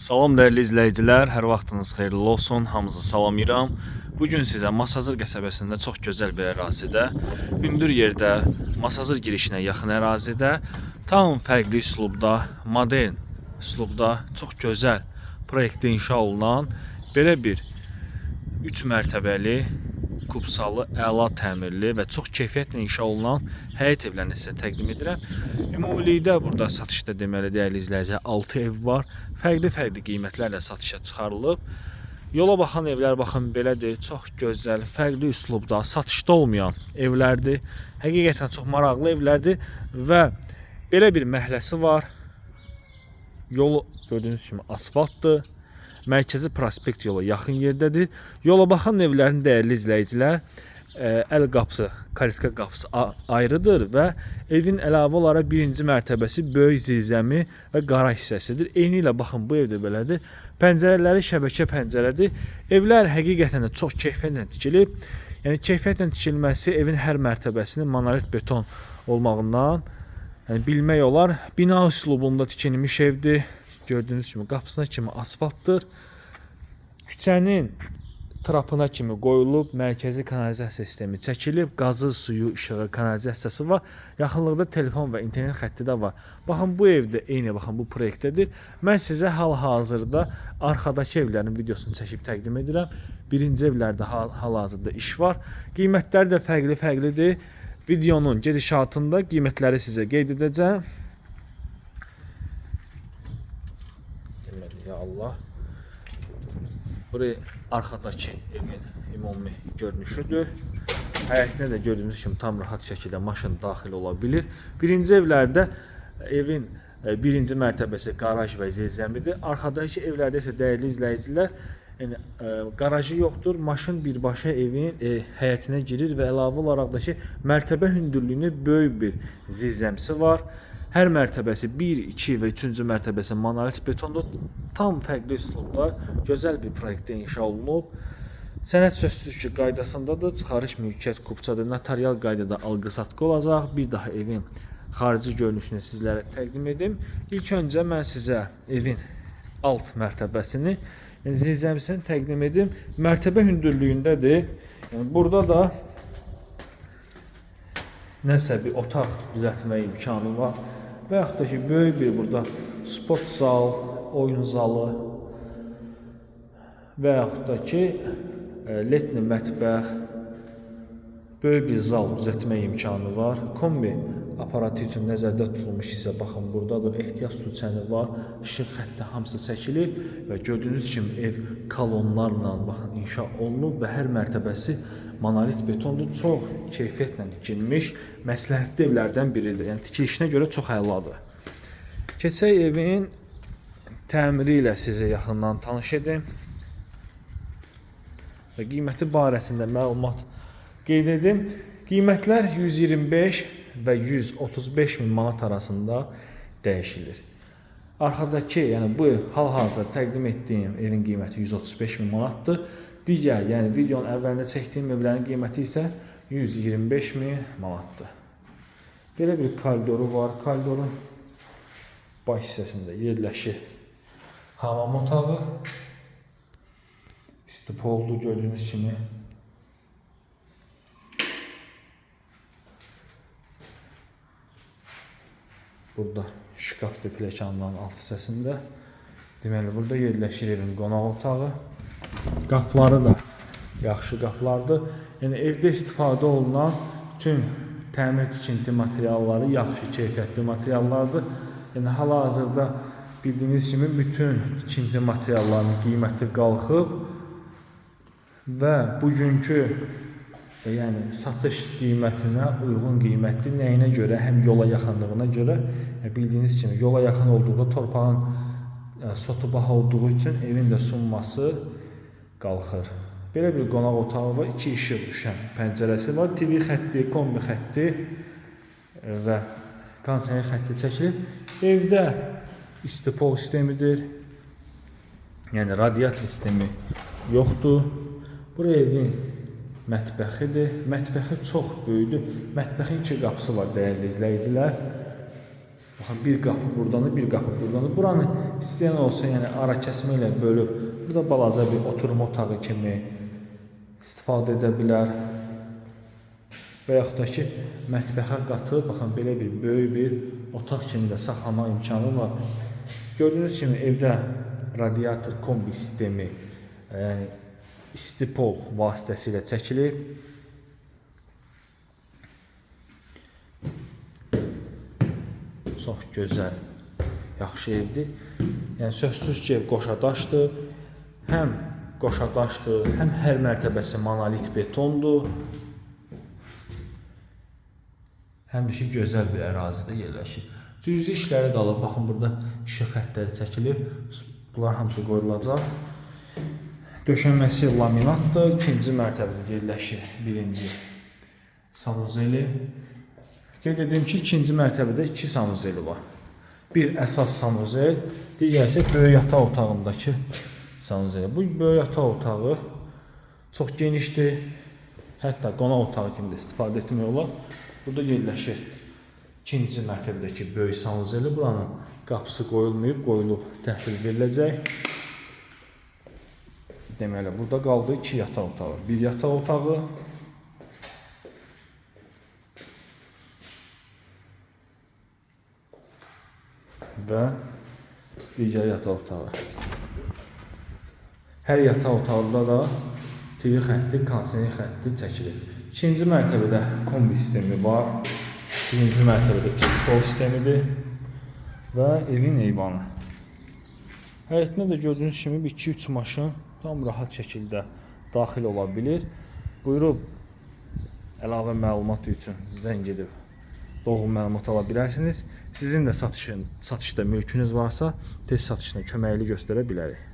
Salam dəyərli izləyicilər, hər vaxtınız xeyirli olsun. Hamınızı salamlayıram. Bu gün sizə Masazır qəsəbəsində çox gözəl bir ərazidə, hündür yerdə, Masazır girişinə yaxın ərazidə, tam fərqli üslubda, modern üslubda çox gözəl proyektdə inşa olunan belə bir 3 mərtəbəli, kupsalı, əla təmirli və çox keyfiyyətlə inşa olunan həyət evlərini sizə təqdim edirəm. Ümumilikdə burada satışda deməli dəyərli izləyicilər 6 ev var. Fərqli-fərqli qiymətlərlə satışa çıxarılıb. Yola baxan evlər baxın belədir, çox gözəl, fərqli üslubda, satışda olmayan evlərdir. Həqiqətən çox maraqlı evlərdir və belə bir məhəlləsi var. Yolu gördüyünüz kimi asfaltdır. Mərkəzi prospekt yola yaxın yerdədir. Yola baxan evlərin dəyərli izləyicilər, ə, əl qapısı, kalitka qapısı ayrıdır və evin əlavə olaraq birinci mərtəbəsi böyük zirzəmi və qara hissəsidir. Eyni ilə baxın bu evdə belədir. Pəncərələri şəbəkə pəncərədir. Evlər həqiqətən də çox keyfiyyətlə tikilib. Yəni keyfiyyətlə tikilməsi evin hər mərtəbəsinin monolit beton olmağından yəni bilmək olar. Bina üslubunda tikilmiş evdir. Gördüyünüz kimi qapısına kimi asfaltdır. Küçənin trapına kimi qoyulub, mərkəzi kanalizasiya sistemi çəkilib, qazı, suyu, işığı, kanalizasiyası var. Yaxınlıqda telefon və internet xətti də var. Baxın bu evdə eyni baxın bu proyektdədir. Mən sizə hal-hazırda arxadakı evlərin videosunu çəkib təqdim edirəm. Birinci evlərdə hal- hal-hazırda iş var. Qiymətləri də fərqli-fərqlidir. Videonun gedişatında qiymətləri sizə qeyd edəcəm. Deməli, ya Allah. Buraya arxadakı evin ümumi görünüşüdür. Həyətinə də gördüyünüz kimi tam rahat şəkildə maşın daxil ola bilir. Birinci evlərdə evin e, birinci mərtəbəsi qaraj və zirzəmidir. Arxadakı evlərdə isə dəyərli izləyicilər, yəni e, qarajı yoxdur. Maşın birbaşa evin e, həyətinə girir və əlavə olaraq da ki, mərtəbə hündürlüyünü böyük bir zirzəmisi var. Hər mərtəbəsi 1, 2 və 3-cü mərtəbəsi monolit betondur. Tam fərqli üslubda gözəl bir proyektdə inşa olunub. Sənəd sözsüz ki, qaydasındadır. Çıxarış mülkiyyət kupçadır. Notarial qaydada alqı-satqı olacaq. Bir daha evin xarici görünüşünü sizlərə təqdim edim. İlk öncə mən sizə evin alt mərtəbəsini, yəni zirzəmisini təqdim edim. Mərtəbə hündürlüyündədir. Yəni burada da nəsə bir otaq düzəltmə imkanı var. Və yaxud da ki, böyük bir burada sport zal, oyun zalı və yaxud da ki, e, letni mətbəx, böyük bir zal düzəltmə imkanı var. Kombi aparatı üçün nəzərdə tutulmuş isə baxın burdadır. Ehtiyat su çəni var. İşıq xətti hamısı çəkilib və gördüyünüz kimi ev kolonlarla baxın inşa olunub və hər mərtəbəsi monolit betondur. Çox keyfiyyətlə tikilmiş məsləhətli evlərdən biridir. Yəni tikilişinə görə çox əladır. Keçək evin təmiri ilə sizi yaxından tanış edim və qiyməti barəsində məlumat qeyd edim. Qiymətlər 125 və 135 min manat arasında dəyişilir. Arxadakı, yəni bu hal-hazırda təqdim etdiyim evin qiyməti 135 min manatdır. Digər, yəni videonun əvvəlində çəkdiyim evlərin qiyməti isə 125 min manatdır. Belə bir koridoru var. Koridorun baş hissəsində yerləşir hamam otağı. İstipoldu gördüyünüz kimi. Burada şkafdır pilləkənlərin alt hissəsində. Deməli burada yerləşir evin qonaq otağı. Qapıları da yaxşı qapılardır. Yəni evdə istifadə olunan bütün təmir tikinti materialları yaxşı keyfiyyətli materiallardır. Yəni hal-hazırda bildiyiniz kimi bütün tikinti materiallarının qiyməti qalxıb və bugünkü yəni satış qiymətinə uyğun qiymətli nəyinə görə, həm yola yaxınlığına görə, e, bildiyiniz kimi yola yaxın olduğunda torpağın e, sotu baha olduğu üçün evin də sunması qalxır. Belə bir qonaq otağı var, iki işıq düşən pəncərəsi var, TV xətti, kombi xətti e, və kondisioner xətti çəkilib. Evdə istipol sistemidir. Yəni radiator sistemi yoxdur. Bura evin mətbəxidir. Mətbəxi çox böyükdür. Mətbəxin iki qapısı var dəyərli izləyicilər. Baxın bir qapı burdandır, bir qapı burdandır. Buranı istəyən olsa, yəni ara kəsmə ilə bölüb, burada balaca bir oturma otağı kimi istifadə edə bilər. Və yaxud da ki, mətbəxə qatıb, baxın belə bir böyük bir otaq kimi də saxlama imkanı var. Gördüyünüz kimi evdə radiator kombi sistemi, yəni istipol vasitəsilə çəkilib. Çox gözəl, yaxşı evdir. Yəni sözsüz ki, ev qoşadaşdır. Həm qoşadaşdır, həm hər mərtəbəsi monolit betondur. Həm də ki, gözəl bir ərazidə yerləşir. Cüzi işləri qalıb. Baxın burada işıq xəttləri çəkilib. Bunlar hamısı qoyulacaq. Döşənməsi laminatdır. İkinci mərtəbədə yerləşir. Birinci sanuzeli. Qeyd edim ki, ikinci mərtəbədə iki sanuzeli var. Bir əsas sanuzel, digəri isə böyük yataq otağındakı sanuzel. Bu böyük yataq otağı çox genişdir. Hətta qonaq otağı kimi də istifadə etmək olar. Burada yerləşir ikinci mərtəbədəki böyük sanuzeli. Buranın qapısı qoyulmayıb, qoyulub təhvil veriləcək. Deməli, burada qaldı iki yataq otağı. Bir yataq otağı, və digər yataq otağı. Hər yataq otağında da TV xətti, kondisioner xətti çəkilir. İkinci mərtəbədə kombi sistemi var. Birinci mərtəbədə istipol sistemidir və evin eyvanı. Həyətinə də gördüyünüz kimi bir 2-3 maşın tam rahat şəkildə daxil ola bilir. Buyurub əlavə məlumat üçün zəng edib dolğun məlumat ala bilərsiniz. Sizin də satışın, satışda mülkünüz varsa, tez satışına köməkli göstərə bilərik.